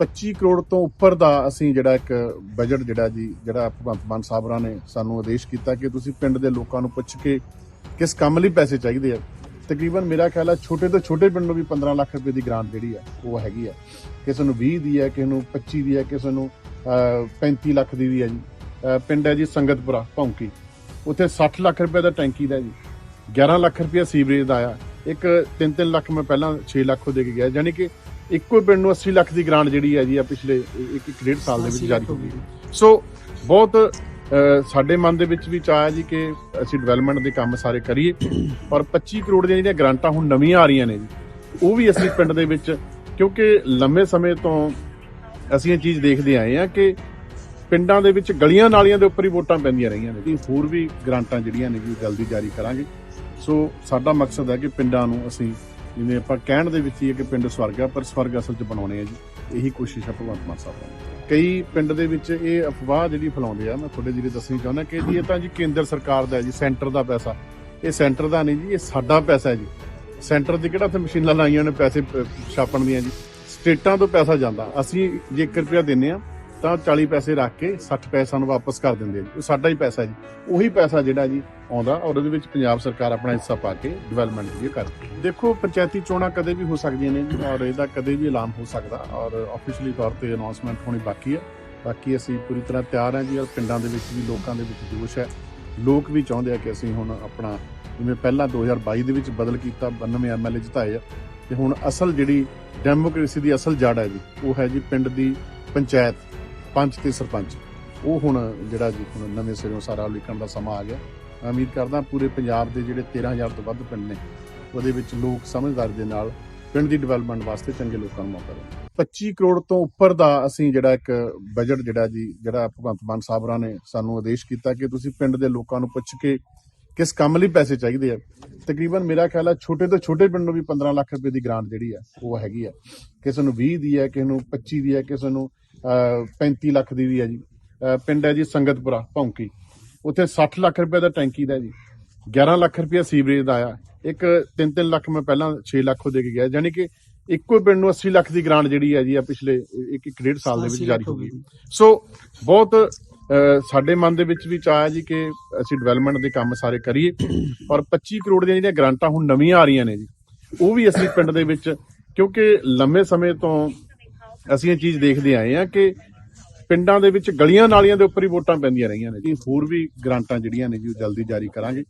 25 ਕਰੋੜ ਤੋਂ ਉੱਪਰ ਦਾ ਅਸੀਂ ਜਿਹੜਾ ਇੱਕ ਬਜਟ ਜਿਹੜਾ ਜੀ ਜਿਹੜਾ ਭਗਵੰਤ ਮਾਨ ਸਾਹਿਬਰਾਂ ਨੇ ਸਾਨੂੰ ਆਦੇਸ਼ ਕੀਤਾ ਕਿ ਤੁਸੀਂ ਪਿੰਡ ਦੇ ਲੋਕਾਂ ਨੂੰ ਪੁੱਛ ਕੇ ਕਿਸ ਕੰਮ ਲਈ ਪੈਸੇ ਚਾਹੀਦੇ ਆ। ਤਕਰੀਬਨ ਮੇਰਾ ਖਿਆਲ ਆ ਛੋਟੇ ਤੋਂ ਛੋਟੇ ਪਿੰਡ ਨੂੰ ਵੀ 15 ਲੱਖ ਰੁਪਏ ਦੀ ਗ੍ਰਾਂਟ ਜਿਹੜੀ ਆ ਉਹ ਹੈਗੀ ਆ। ਕਿਸੇ ਨੂੰ 20 ਦੀ ਹੈ ਕਿਸੇ ਨੂੰ 25 ਦੀ ਹੈ ਕਿਸੇ ਨੂੰ ਅਹ, 35 ਲੱਖ ਦੀ ਵੀ ਹੈ ਜੀ। ਪਿੰਡ ਹੈ ਜੀ ਸੰਗਤਪੁਰਾ ਭੌਂਕੀ। ਉੱਥੇ 60 ਲੱਖ ਰੁਪਏ ਦਾ ਟੈਂਕੀ ਦਾ ਜੀ। 11 ਲੱਖ ਰੁਪਏ ਸੀਵਰੇਜ ਦਾ ਆ। ਇੱਕ 3-3 ਲੱਖ ਮੈਂ ਪਹਿਲਾਂ 6 ਲੱਖ ਉਹ ਦੇ ਕੇ ਗਿਆ। ਯਾਨੀ ਕਿ ਇੱਕੋ ਪਿੰਡ ਨੂੰ 80 ਲੱਖ ਦੀ ਗ੍ਰਾਂਟ ਜਿਹੜੀ ਹੈ ਜੀ ਆ ਪਿਛਲੇ ਇੱਕ ਇੱਕ ਡੇਢ ਸਾਲ ਦੇ ਵਿੱਚ ਜਾਰੀ ਹੋ ਗਈ। ਸੋ ਬਹੁਤ ਸਾਡੇ ਮਨ ਦੇ ਵਿੱਚ ਵੀ ਚਾਹ ਹੈ ਜੀ ਕਿ ਅਸੀਂ ਡਿਵੈਲਪਮੈਂਟ ਦੇ ਕੰਮ ਸਾਰੇ ਕਰੀਏ। ਔਰ 25 ਕਰੋੜ ਦੀਆਂ ਜਿਹੜੀਆਂ ਗ੍ਰਾਂਟਾਂ ਹੁਣ ਨਵੀਆਂ ਆ ਰਹੀਆਂ ਨੇ ਜੀ ਉਹ ਵੀ ਅਸੀਂ ਪਿੰਡ ਦੇ ਵਿੱਚ ਕਿਉਂਕਿ ਲੰਮੇ ਸਮੇਂ ਤੋਂ ਅਸੀਂ ਇਹ ਚੀਜ਼ ਦੇਖਦੇ ਆਏ ਆ ਕਿ ਪਿੰਡਾਂ ਦੇ ਵਿੱਚ ਗਲੀਆਂ ਨਾਲੀਆਂ ਦੇ ਉੱਪਰ ਹੀ ਵੋਟਾਂ ਪੈਂਦੀਆਂ ਰਹੀਆਂ ਨੇ ਜੀ। ਹੋਰ ਵੀ ਗ੍ਰਾਂਟਾਂ ਜਿਹੜੀਆਂ ਨੇ ਜੀ ਜਲਦੀ ਜਾਰੀ ਕਰਾਂਗੇ। ਸੋ ਸਾਡਾ ਮਕਸਦ ਹੈ ਕਿ ਪਿੰਡਾਂ ਨੂੰ ਅਸੀਂ ਜਿਵੇਂ ਆਪਾਂ ਕਹਿਣ ਦੇ ਵਿੱਚ ਹੀ ਹੈ ਕਿ ਪਿੰਡ ਸਵਰਗ ਆ, ਪਰ ਸਵਰਗ ਅਸਲ 'ਚ ਬਣਾਉਣੇ ਆ ਜੀ। ਇਹੀ ਕੋਸ਼ਿਸ਼ ਹੈ ਭਗਵੰਤ ਮਾਨ ਸਾਹਿਬ ਦੀ। ਕਈ ਪਿੰਡ ਦੇ ਵਿੱਚ ਇਹ ਅਫਵਾਹ ਜਿਹੜੀ ਫੈਲਾਉਂਦੇ ਆ, ਮੈਂ ਤੁਹਾਡੇ ਜਿਹੜੇ ਦੱਸਣੀ ਚਾਹੁੰਦਾ ਕਿ ਜੀ ਇਹ ਤਾਂ ਜੀ ਕੇਂਦਰ ਸਰਕਾਰ ਦਾ ਹੈ ਜੀ, ਸੈਂਟਰ ਦਾ ਪੈਸਾ। ਇਹ ਸੈਂਟਰ ਦਾ ਨਹੀਂ ਜੀ, ਇਹ ਸਾਡਾ ਪੈਸਾ ਹੈ ਜੀ। ਸੈਂਟਰ ਦੀ ਕਿਹੜਾ ਉੱਥੇ ਮਸ਼ੀਨਾਂ ਲਾਈਆਂ ਨੇ ਪੈਸੇ ਛਾਪਣ ਦੀਆਂ ਜੀ। ਸਟੇਟਾਂ ਤੋਂ ਪੈਸਾ ਜਾਂਦਾ। ਅਸੀਂ ਜੇ 1 ਰੁਪਿਆ ਦਿੰਨੇ ਆ ਤਾਂ 40 ਪੈਸੇ ਰੱਖ ਕੇ 60 ਪੈਸੇ ਨੂੰ ਵਾਪਸ ਕਰ ਦਿੰਦੇ ਆ ਜੀ। ਉਹ ਸਾਡਾ ਹੀ ਪੈਸਾ ਜੀ। ਉਹੀ ਪੈਸਾ ਜਿਹੜਾ ਜੀ ਆਉਂਦਾ ਔਰ ਉਹਦੇ ਵਿੱਚ ਪੰਜਾਬ ਸਰਕਾਰ ਆਪਣਾ ਹਿੱਸਾ ਪਾ ਕੇ ਡਿਵੈਲਪਮੈਂਟ ਦੀ ਕਰਦੀ ਹੈ। ਦੇਖੋ, ਪੰਚਾਇਤੀ ਚੋਣਾਂ ਕਦੇ ਵੀ ਹੋ ਸਕਦੀਆਂ ਨੇ ਔਰ ਇਹਦਾ ਕਦੇ ਵੀ ਐਲਾਨ ਹੋ ਸਕਦਾ ਔਰ ਆਫੀਸ਼ੀਅਲੀ ਤੌਰ ਤੇ ਅਨਾਉਂਸਮੈਂਟ ਹੋਣੀ ਬਾਕੀ ਹੈ। ਬਾਕੀ ਅਸੀਂ ਪੂਰੀ ਤਰ੍ਹਾਂ ਤਿਆਰ ਹਾਂ ਜੀ ਔਰ ਪਿੰਡਾਂ ਦੇ ਵਿੱਚ ਵੀ, ਲੋਕਾਂ ਦੇ ਵਿੱਚ ਜੋਸ਼ ਹੈ। ਲੋਕ ਵੀ ਚਾਹੁੰਦੇ ਆ ਕਿ ਅਸੀਂ ਹੁਣ ਆਪਣਾ ਜਿਵੇਂ ਪਹਿਲਾਂ 2022 ਦੇ ਵਿੱਚ ਬਦਲ ਕੀਤਾ 92 ਐਮਐਲਏ ਜਿਤਾਏ ਆ। ਤੇ ਹੁਣ ਅਸਲ ਜਿਹੜੀ ਡੈਮੋਕ੍ਰੇਸੀ ਦੀ ਅਸਲ ਜੜ ਹੈ ਜੀ, ਉਹ ਹੈ ਜੀ ਪਿੰਡ ਦੀ ਪੰਚਾਇਤ। ਪੰਚ ਤੇ ਸਰਪੰਚ। ਉਹ ਹੁਣ ਜਿਹੜਾ ਜੀ ਹੁਣ ਨਵੇਂ ਸਿਰੋਂ ਸਾਰਾ ਲਿਖਣ ਦਾ ਸਮਾਂ ਆ ਗਿਆ। ਮੈਂ ਉਮੀਦ ਕਰਦਾ ਪੂਰੇ ਪੰਜਾਬ ਦੇ ਜਿਹੜੇ 13000 ਤੋਂ ਵੱਧ ਪਿੰਡ ਨੇ, ਉਹਦੇ ਵਿੱਚ ਲੋਕ ਸਮਝਦਾਰੀ ਦੇ ਨਾਲ ਪਿੰਡ ਦੀ ਡਿਵੈਲਪਮੈਂਟ ਵਾਸਤੇ ਚੰਗੇ ਲੋਕਾਂ ਨੂੰ ਮੌਕਾ ਦੇਣ। 25 ਕਰੋੜ ਤੋਂ ਉੱਪਰ ਦਾ ਅਸੀਂ ਜਿਹੜਾ ਇੱਕ ਬਜਟ ਜਿਹੜਾ ਜੀ, ਜਿਹੜਾ ਭਗਵੰਤ ਮਾਨ ਸਾਹਿਬਰਾਂ ਨੇ ਸਾਨੂੰ ਆਦੇਸ਼ ਕੀਤਾ ਕਿ ਤੁਸੀਂ ਪਿੰਡ ਦੇ ਲੋਕਾਂ ਨੂੰ ਪੁੱਛ ਕੇ ਕਿਸ ਕੰਮ ਲਈ ਪੈਸੇ ਚਾਹੀਦੇ ਆ। ਤਕਰੀਬਨ ਮੇਰਾ ਖਿਆਲ ਹੈ ਛੋਟੇ ਤੋਂ ਛੋਟੇ ਪਿੰਡ ਨੂੰ ਵੀ 15 ਲੱਖ ਰੁਪਏ ਦੀ ਗ੍ਰਾਂਟ ਜਿਹੜੀ ਆ, ਉਹ ਹੈਗੀ ਆ। ਕਿਸੇ ਨੂੰ 20 ਦੀ ਹੈ ਕਿਸੇ ਨੂੰ 25 ਦੀ ਹੈ ਕਿਸੇ ਨੂੰ 35 ਲੱਖ ਦੀ ਵੀ ਹੈ ਜੀ। ਪਿੰਡ ਹੈ ਜੀ ਸੰਗਤਪੁਰਾ ਭੌਂਕੀ। ਉੱਥੇ 60 ਲੱਖ ਰੁਪਏ ਦਾ ਟੈਂਕੀ ਦਾ ਜੀ। 11 ਲੱਖ ਰੁਪਏ ਸੀਵਰੇਜ ਦਾ ਆ ਇੱਕ 3-3 ਲੱਖ ਮੈਂ ਪਹਿਲਾਂ 6 ਲੱਖ ਉਹ ਦੇ ਕੇ ਗਿਆ। ਯਾਨੀ ਕਿ ਇੱਕੋ ਪਿੰਡ ਨੂੰ 80 ਲੱਖ ਦੀ ਗ੍ਰਾਂਟ ਜਿਹੜੀ ਹੈ ਜੀ ਆ ਪਿਛਲੇ ਇੱਕ ਇੱਕ ਡੇਢ ਸਾਲ ਦੇ ਵਿੱਚ ਜਾਰੀ ਹੋ ਗਈ। ਸੋ ਬਹੁਤ ਸਾਡੇ ਮਨ ਦੇ ਵਿੱਚ ਵੀ ਚਾਹ ਹੈ ਜੀ ਕਿ ਅਸੀਂ ਡਿਵੈਲਪਮੈਂਟ ਦੇ ਕੰਮ ਸਾਰੇ ਕਰੀਏ। ਔਰ 25 ਕਰੋੜ ਦੀਆਂ ਜਿਹੜੀਆਂ ਗ੍ਰਾਂਟਾਂ ਹੁਣ ਨਵੀਆਂ ਆ ਰਹੀਆਂ ਨੇ ਜੀ ਉਹ ਵੀ ਅਸੀਂ ਪਿੰਡ ਦੇ ਵਿੱਚ ਕਿਉਂਕਿ ਲੰਮੇ ਸਮੇਂ ਤੋਂ ਅਸੀਂ ਇਹ ਚੀਜ਼ ਦੇਖਦੇ ਆਏ ਆ ਕਿ ਪਿੰਡਾਂ ਦੇ ਵਿੱਚ ਗਲੀਆਂ ਨਾਲੀਆਂ ਦੇ ਉੱਪਰ ਹੀ ਵੋਟਾਂ ਪੈਂਦੀਆਂ ਰਹੀਆਂ ਨੇ ਜੀ। ਹੋਰ ਵੀ ਗ੍ਰਾਂਟਾਂ ਜਿਹੜੀਆਂ ਨੇ ਜੀ, ਉਹ ਜਲਦੀ ਜਾਰੀ ਕਰਾਂਗੇ।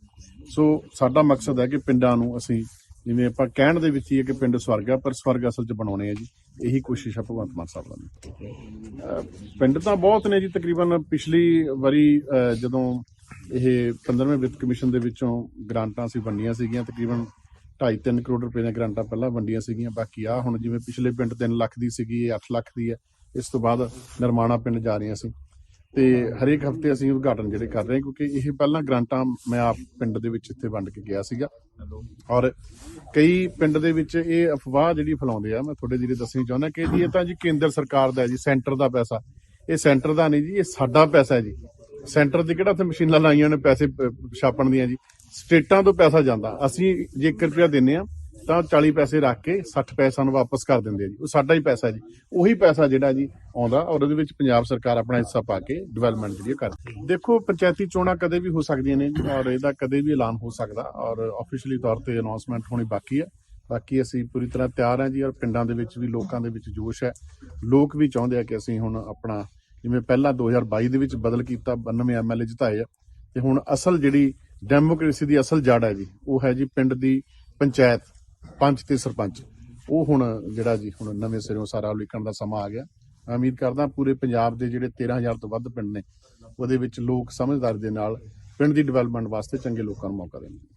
ਸੋ ਸਾਡਾ ਮਕਸਦ ਹੈ ਕਿ ਪਿੰਡਾਂ ਨੂੰ ਅਸੀਂ ਜਿਵੇਂ ਆਪਾਂ ਕਹਿਣ ਦੇ ਵਿੱਚ ਹੀ ਹੈ ਕਿ ਪਿੰਡ ਸਵਰਗ ਆ, ਪਰ ਸਵਰਗ ਅਸਲ 'ਚ ਬਣਾਉਣੇ ਆ ਜੀ। ਇਹੀ ਕੋਸ਼ਿਸ਼ ਹੈ ਭਗਵੰਤ ਮਾਨ ਸਾਹਿਬ ਦਾ ਪਿੰਡ ਤਾਂ ਬਹੁਤ ਨੇ ਜੀ, ਤਕਰੀਬਨ ਪਿਛਲੀ ਵਾਰੀ ਜਦੋਂ ਇਹ 15ਵੇਂ ਵਿੱਤ ਕਮਿਸ਼ਨ ਦੇ ਵਿੱਚੋਂ ਗ੍ਰਾਂਟਾਂ ਸੀ ਵੰਡੀਆਂ ਸੀਗੀਆਂ, ਤਕਰੀਬਨ 2.5-3 ਕਰੋੜ ਰੁਪਏ ਦੀਆਂ ਗ੍ਰਾਂਟਾਂ ਪਹਿਲਾਂ ਵੰਡੀਆਂ ਸੀਗੀਆਂ, ਬਾਕੀ ਆ ਹੁਣ ਜਿਵੇਂ ਪਿਛਲੇ ਪਿੰਡ 3 ਲੱਖ ਦੀ ਸੀਗੀ ਇਹ 8 ਲੱਖ ਦੀ ਹੈ, ਇਸ ਤੋਂ ਬਾਅਦ ਨਿਰਮਾਣਾ ਪਿੰਡ ਜਾ ਰਹੀਆਂ ਸੀ। ਤੇ ਹਰੇਕ ਹਫ਼ਤੇ ਅਸੀਂ ਉਦਘਾਟਨ ਜਿਹੜੇ ਕਰ ਰਹੇ ਹਾਂ, ਕਿਉਂਕਿ ਇਹ ਪਹਿਲਾਂ ਗ੍ਰਾਂਟਾਂ ਮੈਂ ਆਪ ਪਿੰਡ ਦੇ ਵਿੱਚ ਇੱਥੇ ਵੰਡ ਕੇ ਗਿਆ ਸੀਗਾ। ਔਰ ਕਈ ਪਿੰਡ ਦੇ ਵਿੱਚ ਇਹ ਅਫਵਾਹ ਜਿਹੜੀ ਫੈਲਾਉਂਦੇ ਆ, ਮੈਂ ਤੁਹਾਡੇ ਜਿਹੜੇ ਦੱਸਣੀ ਚਾਹੁੰਦਾ ਕਿ ਜੀ ਇਹ ਤਾਂ ਜੀ ਕੇਂਦਰ ਸਰਕਾਰ ਦਾ ਹੈ ਜੀ, ਸੈਂਟਰ ਦਾ ਪੈਸਾ। ਇਹ ਸੈਂਟਰ ਦਾ ਨਹੀਂ ਜੀ, ਇਹ ਸਾਡਾ ਪੈਸਾ ਹੈ ਜੀ। ਸੈਂਟਰ ਦੀ ਕਿਹੜਾ ਉੱਥੇ ਮਸ਼ੀਨਾਂ ਲਾਈਆਂ ਨੇ ਪੈਸੇ ਛਾਪਣ ਦੀਆਂ ਜੀ। ਸਟੇਟਾਂ ਤੋਂ ਪੈਸਾ ਜਾਂਦਾ। ਅਸੀਂ ਜੇ 1 ਰੁਪਿਆ ਦਿੰਨੇ ਆ, ਤਾਂ 40 ਪੈਸੇ ਰੱਖ ਕੇ 60 ਪੈਸੇ ਸਾਨੂੰ ਵਾਪਸ ਕਰ ਦਿੰਦੇ ਆ ਜੀ। ਉਹ ਸਾਡਾ ਹੀ ਪੈਸਾ ਜੀ। ਉਹੀ ਪੈਸਾ ਜਿਹੜਾ ਜੀ ਆਉਂਦਾ ਔਰ ਉਹਦੇ ਵਿੱਚ ਪੰਜਾਬ ਸਰਕਾਰ ਆਪਣਾ ਹਿੱਸਾ ਪਾ ਕੇ ਡਿਵੈਲਪਮੈਂਟ ਜਿਹੜੀ ਉਹ ਕਰਦੀ ਦੇਖੋ, ਪੰਚਾਇਤੀ ਚੋਣਾਂ ਕਦੇ ਵੀ ਹੋ ਸਕਦੀਆਂ ਨੇ ਜੀ ਔਰ ਇਹਦਾ ਕਦੇ ਵੀ ਐਲਾਨ ਹੋ ਸਕਦਾ ਔਰ ਆਫੀਸ਼ੀਅਲੀ ਤੌਰ ਤੇ ਅਨਾਉਂਸਮੈਂਟ ਹੋਣੀ ਬਾਕੀ ਹੈ। ਬਾਕੀ ਅਸੀਂ ਪੂਰੀ ਤਰ੍ਹਾਂ ਤਿਆਰ ਹਾਂ ਜੀ ਔਰ ਪਿੰਡਾਂ ਦੇ ਵਿੱਚ ਵੀ, ਲੋਕਾਂ ਦੇ ਵਿੱਚ ਜੋਸ਼ ਹੈ। ਲੋਕ ਵੀ ਚਾਹੁੰਦੇ ਆ ਕਿ ਅਸੀਂ ਹੁਣ ਆਪਣਾ ਜਿਵੇਂ ਪਹਿਲਾਂ 2022 ਦੇ ਵਿੱਚ ਬਦਲ ਕੀਤਾ 92 ਐਮਐਲਏ ਜਿਤਾਏ ਆ। ਤੇ ਹੁਣ ਅਸਲ ਜਿਹੜੀ ਡੈਮੋਕ੍ਰੇਸੀ ਦੀ ਅਸਲ ਜੜ ਹੈ ਜੀ, ਉਹ ਹੈ ਜੀ ਪਿੰਡ ਦੀ ਪੰਚਾਇਤ, ਪੰਚ ਤੇ ਸਰਪੰਚ। ਉਹ ਹੁਣ ਜਿਹੜਾ ਜੀ ਹੁਣ ਨਵੇਂ ਸਿਰੋਂ ਸਾਰਾ ਉਲੀਕਣ ਦਾ ਸਮਾਂ ਆ ਗਿਆ। ਮੈਂ ਉਮੀਦ ਕਰਦਾ ਪੂਰੇ ਪੰਜਾਬ ਦੇ ਜਿਹੜੇ 13000 ਤੋਂ ਵੱਧ ਪਿੰਡ ਨੇ, ਉਹਦੇ ਵਿੱਚ ਲੋਕ ਸਮਝਦਾਰ ਦੇ ਨਾਲ ਪਿੰਡ ਦੀ ਡਿਵੈਲਪਮੈਂਟ ਵਾਸਤੇ ਚੰਗੇ ਲੋਕਾਂ ਨੂੰ ਮੌਕਾ ਦੇਣਗੇ।